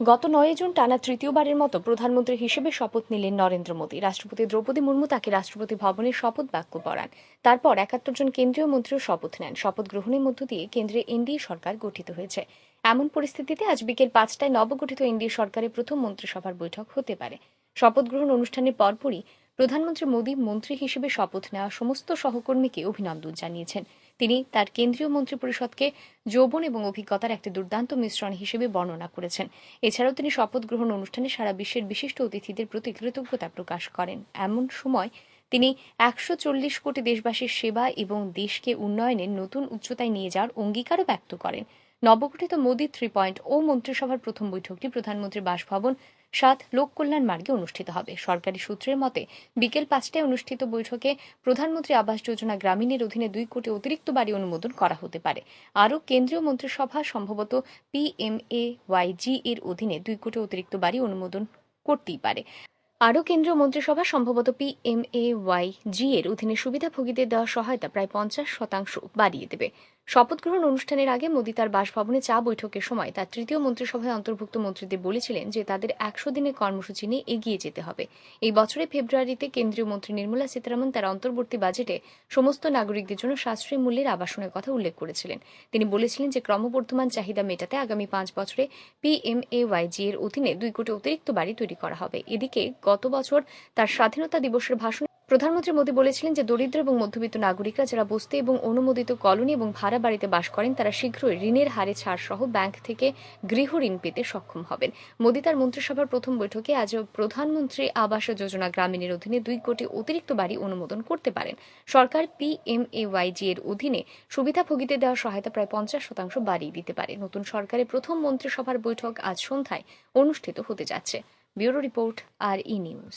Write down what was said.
গত নয় জুন টানা তৃতীয়বারের মতো প্রধানমন্ত্রী হিসেবে শপথ নিলেন নরেন্দ্র মোদী। রাষ্ট্রপতি দ্রৌপদী মুর্মু তাকে রাষ্ট্রপতি ভবনে শপথ বাক্য পড়ান। তারপর একাত্তর জন কেন্দ্রীয় মন্ত্রীও শপথ নেন। শপথ গ্রহণের মধ্য দিয়ে কেন্দ্রে এনডিএ সরকার গঠিত হয়েছে। এমন পরিস্থিতিতে আজ বিকেল পাঁচটায় নবগঠিত এনডিএ সরকারের প্রথম মন্ত্রিসভার বৈঠক হতে পারে। শপথ গ্রহণ অনুষ্ঠানের পরপরই প্রধানমন্ত্রী মোদী মন্ত্রী হিসেবে শপথ নেওয়া সমস্ত সহকর্মীকে অভিনন্দন জানিয়েছেন। তিনি তার কেন্দ্রীয় মন্ত্রিপরিষদকে যৌবন এবং অভিজ্ঞতার একটি দুর্দান্ত মিশ্রণ হিসেবে বর্ণনা করেছেন। এছাড়াও তিনি শপথ গ্রহণ অনুষ্ঠানে সারা বিশ্বের বিশিষ্ট অতিথিদের প্রতি কৃতজ্ঞতা প্রকাশ করেন। এমন সময় তিনি একশো চল্লিশ কোটি দেশবাসীর সেবা এবং দেশকে উন্নয়নের নতুন উচ্চতায় নিয়ে যাওয়ার অঙ্গীকারও ব্যক্ত করেন। নবগঠিত মোদী থ্রি পয়েন্ট ও মন্ত্রিসভার প্রথম বৈঠকটি প্রধানমন্ত্রীর বাসভবন সাত লোক কল্যাণ মার্গে অনুষ্ঠিত হবে। সরকারি সূত্রের মতে, বিকেল পাঁচটায় অনুষ্ঠিত বৈঠকে প্রধানমন্ত্রী আবাস যোজনা গ্রামীণের অধীনে দুই কোটি অতিরিক্ত বাড়ি অনুমোদন করা হতে পারে। আরও কেন্দ্রীয় মন্ত্রিসভা সম্ভবত পিএমএ ওয়াইজি এর অধীনে দুই কোটি অতিরিক্ত বাড়ি অনুমোদন করতেই পারে। আরও কেন্দ্রীয় মন্ত্রিসভা সম্ভবত পিএমএ ওয়াই জি এর অধীনে সুবিধাভোগীদের দেওয়া সহায়তা প্রায় পঞ্চাশ শতাংশ বাড়িয়ে দেবে। শপথ গ্রহণ অনুষ্ঠানের আগে মোদী তার বাসভবনে চা বৈঠকের সময় তার তৃতীয় মন্ত্রিসভায় অন্তর্ভুক্ত মন্ত্রীদের বলেছিলেন যে তাদের একশো দিনের কর্মসূচি নিয়ে এগিয়ে যেতে হবে। এই বছরের ফেব্রুয়ারিতে কেন্দ্রীয় মন্ত্রী নির্মলা সীতারামন তার অন্তর্বর্তী বাজেটে সমস্ত নাগরিকদের জন্য সাশ্রয়ী মূল্যের আবাসনের কথা উল্লেখ করেছিলেন। তিনি বলেছিলেন যে ক্রমবর্ধমান চাহিদা মেটাতে আগামী পাঁচ বছরে পিএমএওয়াইজি এর অধীনে দুই কোটি অতিরিক্ত বাড়ি তৈরি করা হবে। এদিকে গত বছর তার স্বাধীনতা দিবসের ভাষণে প্রধানমন্ত্রী মোদী বলেছিলেন যে দরিদ্র এবং মধ্যবিত্ত নাগরিকরা যারা বস্তি এবং অনুমোদিত কলোনি এবং ভাড়া বাড়িতে বাস করেন, তারা শীঘ্রই ঋণের হারে ছাড় সহ ব্যাংক থেকে গৃহ ঋণ পেতে সক্ষম হবেন। মোদী তার মন্ত্রিসভার প্রথম বৈঠকে আজ প্রধানমন্ত্রী আবাস যোজনা গ্রামীণের অধীনে দুই কোটি অতিরিক্ত বাড়ি অনুমোদন করতে পারেন। সরকার পিএমএওয়াইজি এর অধীনে সুবিধাভোগীদের দেওয়া সহায়তা প্রায় পঞ্চাশ শতাংশ বাড়িয়ে দিতে পারে। নতুন সরকারের প্রথম মন্ত্রিসভার বৈঠক আজ সন্ধ্যায় অনুষ্ঠিত হতে যাচ্ছে। Bureau report R E news.